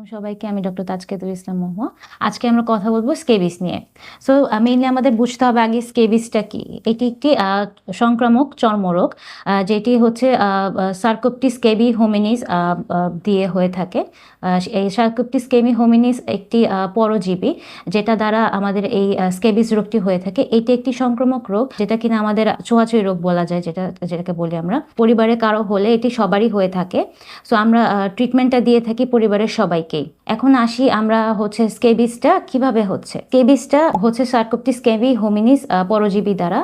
আলাইকুম সবাইকে, আমি ডক্টর তাজকেতুল ইসলাম মহুয়া। আজকে আমরা কথা বলব স্কেবিস নিয়ে। সো মেইনলি আমাদের বুঝতে হবে আগে স্কেবিসটা কি? এটি একটি সংক্রামক চর্মরোগ যেটি হচ্ছে সার্কোপটি স্কেবি হোমিনিস দিয়ে হয়ে থাকে। এই সার্কোপটি স্কেবি হোমিনিস একটি পরজীবী, যেটা দ্বারা আমাদের এই স্কেবিস রোগটি হয়ে থাকে। এটি একটি সংক্রামক রোগ, যেটা কিনা আমাদের ছোঁয়াছুঁই রোগ বলা যায়, যেটা, যেটাকে বলি আমরা। পরিবারে কারও হলে এটি সবারই হয়ে থাকে। সো আমরা ট্রিটমেন্টটা দিয়ে থাকি পরিবারের সবাইকেই এখন আসি আমরা হচ্ছে স্কেবিসটা কীভাবে হচ্ছে। স্কেবিসটা হচ্ছে সার্কোপটি স্কেবি হোমিনিস পরজীবী দ্বারা।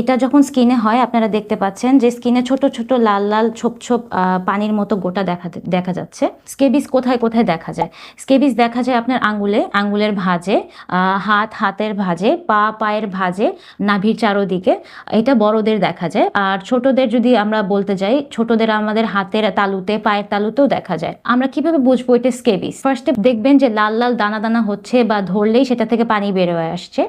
এটা যখন স্কিনে হয়, আপনারা দেখতে পাচ্ছেন যে স্কিনে ছোট ছোট লাল লাল ছোপ ছোপ পানির মতো গোটা দেখা দেখা যাচ্ছে। স্কেবিস কোথায় কোথায় দেখা যায়? স্কেবিস দেখা যায় আপনার আঙ্গুলে, আঙ্গুলের ভাঁজে হাত, হাতের ভাঁজে, পা, পায়ের ভাঁজে, নাভির চারোদিকে। এটা বড়দের দেখা যায়। আর ছোটদের যদি আমরা বলতে যাই, ছোটদের আমাদের হাতের তালুতে, পায়ের তালুতেও দেখা যায়। আমরা কীভাবে বুঝব এটা স্কেবিস ফার্স্টে দেখবেন যে লাল লাল দানা দানা হচ্ছে বা ধরলেই সেটা থেকে পানি বের হয়ে আসছে।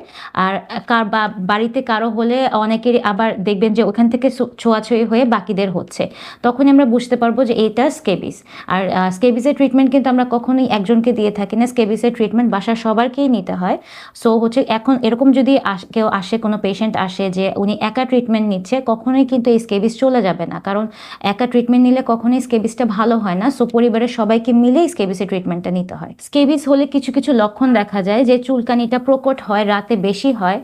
আর কার বা বাড়িতে কারও হলে অনেকেরই আবার দেখবেন যে ওখান থেকে ছোঁয়াছুঁয়ি হয়ে বাকিদের হচ্ছে। তখনই আমরা বুঝতে পারব যে এটা স্কেবিস আর স্কেবিসের ট্রিটমেন্ট কিন্তু আমরা কখনোই একজনকে দিয়ে থাকি না। স্কেবিসের ট্রিটমেন্ট বাসার সবারকেই নিতে হয়। সো হচ্ছে এখন এরকম যদি কেউ আসে, কোনো পেশেন্ট আসে যে উনি একা ট্রিটমেন্ট নিচ্ছে, কখনোই কিন্তু এই স্কেবিস চলে যাবে না। কারণ একা ট্রিটমেন্ট নিলে কখনোই স্কেবিসটা ভালো হয় না। সো পরিবারের সবাইকে মিলেই স্কেবিসের ট্রিটমেন্টটা নিতে হয়। স্কেবিস হলে কিছু কিছু লক্ষণ দেখা যায় যে চুলকানিটা প্রকট হয়, রাতে বেশি হয়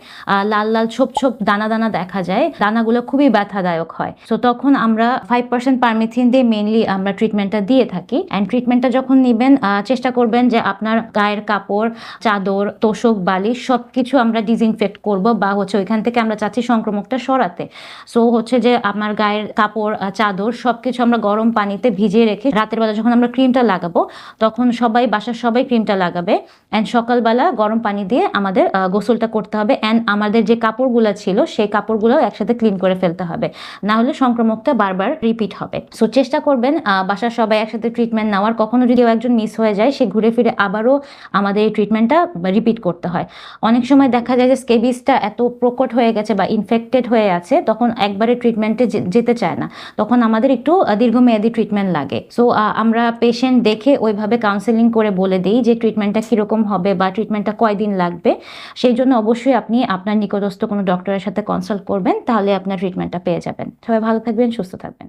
লাল লাল ছোপ ছোপ দানা দানা দেখা যায়, দানাগুলো খুবই ব্যথাদায়ক হয়। সো তখন আমরা ফাইভ পার্সেন্ট পারমিথিন দিয়ে মেনলি আমরা ট্রিটমেন্টটা দিয়ে থাকি। অ্যান্ড ট্রিটমেন্টটা যখন নেবেন চেষ্টা করবেন যে আপনার গায়ের কাপড়, চাদর, তোষক, বালিশ সব কিছু আমরা ডিসইনফেক্ট করব বা হচ্ছে ওইখান থেকে আমরা চাচ্ছি সংক্রমকটা সরাতে। সো হচ্ছে যে আমার গায়ের কাপড় চাদর সব কিছু আমরা গরম পানিতে ভিজিয়ে রেখে রাতের বেলা যখন আমরা ক্রিমটা লাগাবো, তখন সবাই বাসার সবাই ক্রিমটা লাগাবে অ্যান্ড সকালবেলা গরম পানি দিয়ে আমাদের গোসলটা করতে হবে অ্যান্ড আমাদের যে কাপড়গুলো ছিল সেই কাপড়গুলো একসাথে ক্লিন করে ফেলতে হবে। না হলে সংক্রমকটা বারবার রিপিট হবে। সো চেষ্টা করবেন বাসার সবাই একসাথে ট্রিটমেন্ট নেওয়ার। কখনো যদি একজন মিস হয়ে যায়, সে ঘুরে ফিরে আবারও আমাদের এই ট্রিটমেন্টটা রিপিট করতে হয়। অনেক সময় দেখা যায় যে স্কেবিসটা এত প্রকট হয়ে গেছে বা ইনফেক্টেড হয়ে আছে, তখন একবারে ট্রিটমেন্টে যেতে চায় না। তখন আমাদের একটু দীর্ঘমেয়াদী ট্রিটমেন্ট লাগে। সো আমরা পেশেন্ট দেখে ওইভাবে কাউন্সেলিং করে বলে দিই যে ট্রিটমেন্টটা কীরকম হবে বা ট্রিটমেন্টটা কয়দিন লাগবে, সেই জন্য অবশ্যই আপনি আপনার নিকটস্থ কোনো ডক্টরের সাথে কনসাল্ট করবেন, তাহলে আপনার ট্রিটমেন্টটা পেয়ে যাবেন। সবাই ভালো থাকবেন, সুস্থ থাকবেন।